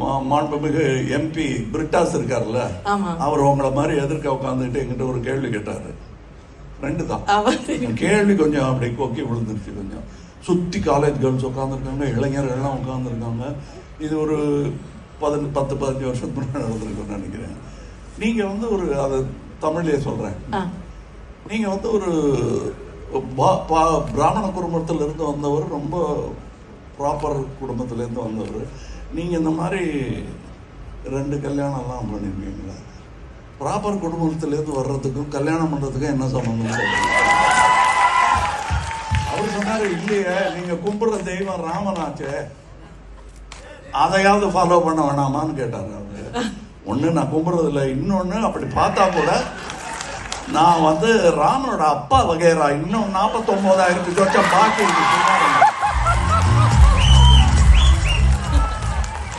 மா- மாண்புமிகு எம்பி பிரிட்டாஸ் இருக்கார்ல. அவர் உங்களை மாதிரி எதிர்க்க உட்காந்துட்டு என்கிட்ட ஒரு கேள்வி கேட்டாரு. ரெண்டு தான். கேள்வி கொஞ்சம் அப்படி கொக்கி விழுந்துருச்சு கொஞ்சம். சுத்தி காலேஜ் கேர்ள்ஸ் உட்காந்துருக்காங்க இளைஞர்கள்லாம் உட்காந்துருக்காங்க இது ஒரு பதினஞ்சு பத்து பதினஞ்சு வருஷத்துக்கு முன்னாடி நடந்திருக்கும்னு நினைக்கிறேன். நீங்க வந்து ஒரு அதை தமிழ்லயே சொல்றேன். ஆ, நீங்க வந்து ஒரு பா- பா- பிராமண குடும்பத்துல இருந்து வந்தவர் ரொம்ப ப்ராப்பர் குடும்பத்துலேருந்து வந்தவர். நீங்கள் இந்த மாதிரி ரெண்டு கல்யாணம்லாம் பண்ணியிருக்கீங்களா ப்ராப்பர் குடும்பத்துலேருந்து வர்றதுக்கும் கல்யாணம் பண்ணுறதுக்கும் என்ன சம்மந்தம் சொல்லுங்கள் அவர் சொன்னார் இல்லையே நீங்கள் கும்பிட்ற தெய்வம் ராமனாச்சே. அதையாவது ஃபாலோ பண்ண வேணாமான்னு கேட்டார் அவர். ஒன்று நான் கும்பிட்றதில்ல இன்னொன்று அப்படி பார்த்தா கூட நான் வந்து ராமனோட அப்பா வகைரா இன்னும் நாற்பத்தொம்போதாயிரத்து சொச்சம் பாக்கி இருக்கு.